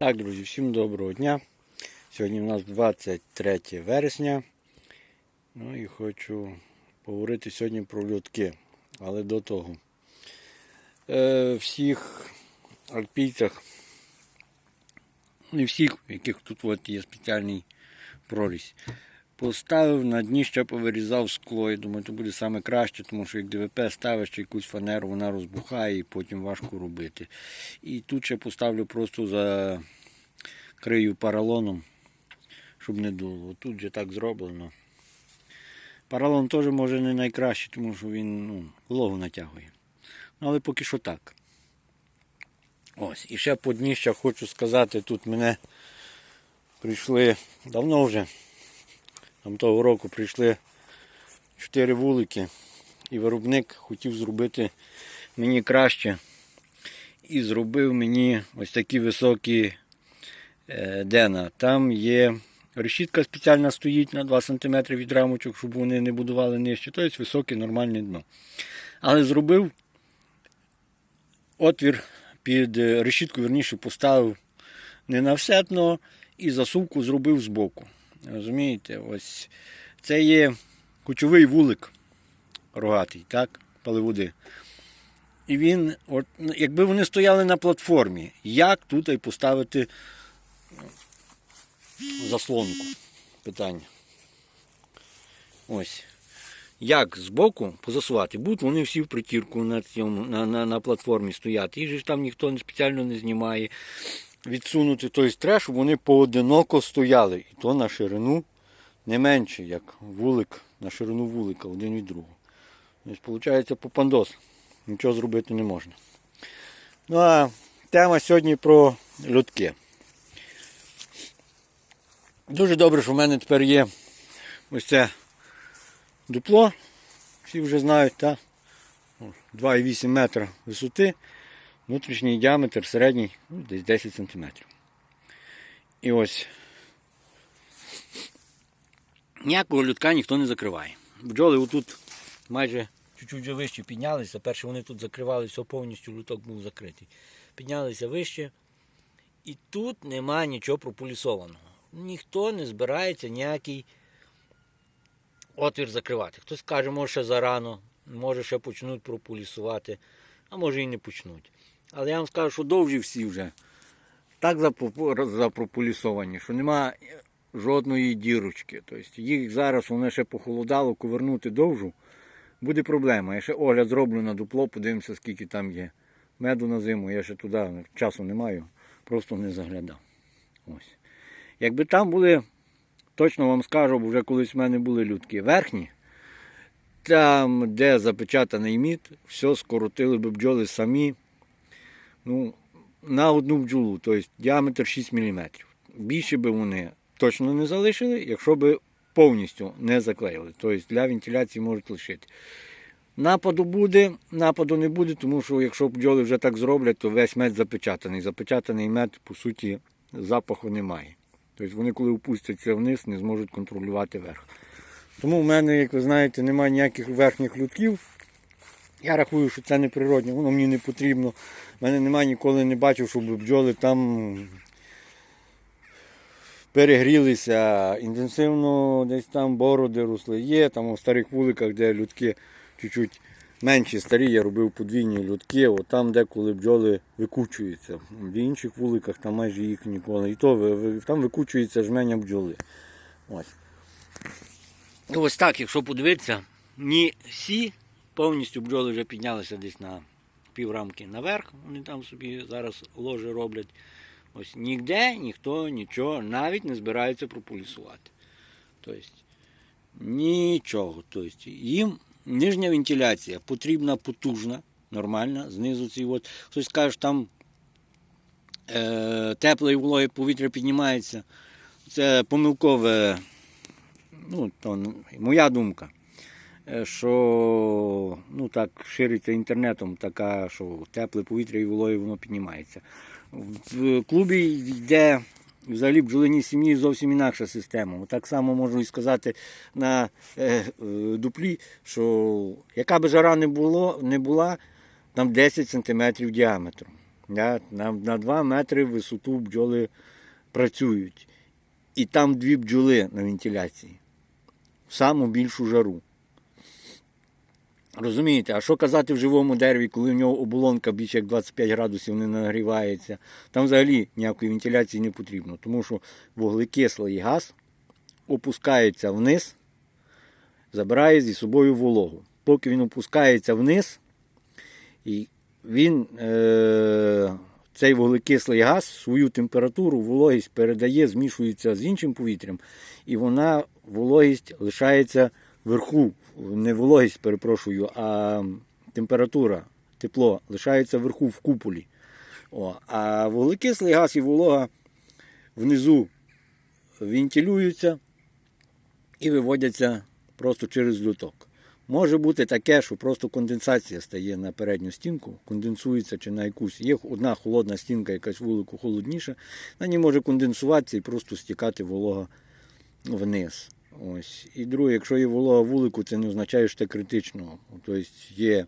Так, друзі, всім доброго дня. Сьогодні у нас 23 вересня. Ну і хочу поговорити сьогодні про льотки. Але до того. Е, всіх альпійцях, не всіх, яких тут от є спеціальний прорізь. Поставив на дні ще повирізав скло. Я думаю, це буде саме краще, тому що як ДВП ставиш якусь фанеру, вона розбухає і потім важко робити. І тут ще поставлю просто за крию поролоном, щоб не дуло. Тут вже так зроблено. Поролон теж може не найкраще, тому що він ну, вологу натягує. Ну, але поки що так. Ось. І ще по дніщах хочу сказати, тут мене прийшли давно вже. Там того року прийшли чотири вулики, і виробник хотів зробити мені краще. І зробив мені ось такі високі е, дена. Там є решітка спеціальна стоїть на 2 см від рамочок, щоб вони не будували нижче. Тобто високе нормальне дно. Але зробив отвір під е, решітку, верніше поставив не на все дно і засувку зробив збоку. Розумієте, ось це є кучовий вулик рогатий, так, паливоди. І він, от, ну, якби вони стояли на платформі, як тут і поставити заслонку? Питання. Ось. Як збоку позасувати? Будуть вони всі в притірку на, цьому, на, на, на платформі стояти. Їх ж там ніхто спеціально не знімає. Відсунути той щоб вони поодиноко стояли. І то на ширину не менше, як вулик, на ширину вулика один від другого. Тобто, виходить, попандос. Нічого зробити не можна. Ну а тема сьогодні про льотки. Дуже добре, що в мене тепер є ось це дупло. Всі вже знають, так? 2,8 метра висоти. Внутрішній діаметр середній ну, десь 10 см. І ось ніякого лютка ніхто не закриває. Бджоли отут майже чуть-чуть вище піднялися. Перше вони тут закривалися, повністю люток був закритий. Піднялися вище. І тут нема нічого прополісованого. Ніхто не збирається ніякий отвір закривати. Хтось каже, може ще зарано, може ще почнуть прополісувати, а може і не почнуть. Але я вам скажу, що довжі всі вже так запрополісовані, що нема жодної дірочки. Тобто їх зараз воно ще похолодало, ковернути довжу, буде проблема. Я ще огляд зроблю на дупло, подивимося, скільки там є. Меду на зиму, я ще туди часу не маю, просто не заглядав. Ось. Якби там були, точно вам скажу, бо вже колись в мене були людки верхні, там, де запечатаний мід, все скоротили б бджоли самі ну, на одну бджолу, тобто діаметр 6 мм. Більше би вони точно не залишили, якщо б повністю не заклеїли. Тобто для вентиляції можуть лишити. Нападу буде, нападу не буде, тому що якщо бджоли вже так зроблять, то весь мед запечатаний. Запечатаний мед, по суті, запаху немає. Тобто вони, коли опустяться вниз, не зможуть контролювати верх. Тому в мене, як ви знаєте, немає ніяких верхніх людків. Я рахую, що це не природне, воно мені не потрібно. У мене немає ніколи не бачив, щоб бджоли там перегрілися, інтенсивно десь там бороди росли. Є там у старих вуликах, де людки чуть-чуть менші, старі, я робив подвійні людки, от там деколи бджоли викучуються. В інших вуликах там майже їх ніколи. І то там викучується жменя бджоли. Ось. Ось так, якщо подивитися, ні всі повністю бджоли вже піднялися десь на піврамки наверх. Вони там собі зараз ложе роблять. Ось ніде ніхто нічого навіть не збирається прополісувати. Тобто нічого. Тобто, їм нижня вентиляція потрібна потужна, нормальна, знизу ці от. Хтось каже, там е, тепле і вологе повітря піднімається. Це помилкове, ну, то моя думка. Е, Що ну так шириться інтернетом, така, що тепле повітря і вологе воно піднімається. В клубі йде взагалі бджолиній сім'ї зовсім інакша система. Так само можу і сказати на е, е, дуплі, що яка би жара не було, не була, там 10 см діаметром. На, на 2 метри висоту бджоли працюють. І там дві бджоли на вентиляції. В саму більшу жару. Розумієте, а що казати в живому дереві, коли в нього оболонка більше як 25 градусів не нагрівається? Там взагалі ніякої вентиляції не потрібно, тому що вуглекислий газ опускається вниз, забирає зі собою вологу. Поки він опускається вниз, він, е, цей вуглекислий газ свою температуру, вологість передає, змішується з іншим повітрям, і вона вологість лишається вверху. Не вологість, перепрошую, а температура, тепло лишається вверху в куполі. О, а вуглекислий газ і волога внизу вентилюються і виводяться просто через люток. Може бути таке, що просто конденсація стає на передню стінку, конденсується чи на якусь. Є одна холодна стінка, якась вулику холодніша, на ній може конденсуватися і просто стікати волога вниз. Ось. І друге, якщо є волога вулику, це не означає, що це критично. Тобто є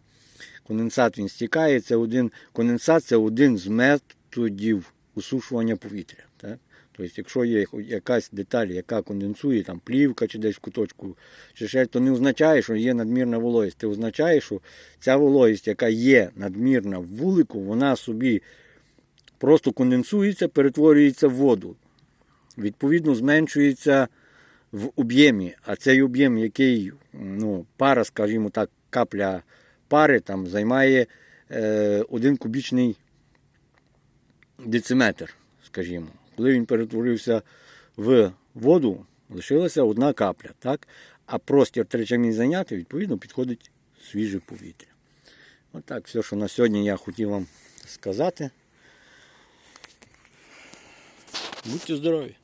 конденсат, він стікає, це один, конденсат це один з методів усушування повітря. Так? Тобто, якщо є якась деталь, яка конденсує, там плівка чи десь в куточку, чи ще, то не означає, що є надмірна вологість. Це означає, що ця вологість, яка є надмірна в вулику, вона собі просто конденсується, перетворюється в воду. Відповідно, зменшується в об'ємі. А цей об'єм, який ну, пара, скажімо так, капля пари там займає е, один кубічний дециметр, скажімо. Коли він перетворився в воду, лишилася одна капля. Так? А простір тричами зайняти, відповідно, підходить свіже повітря. Отак, все, що на сьогодні я хотів вам сказати. Будьте здорові!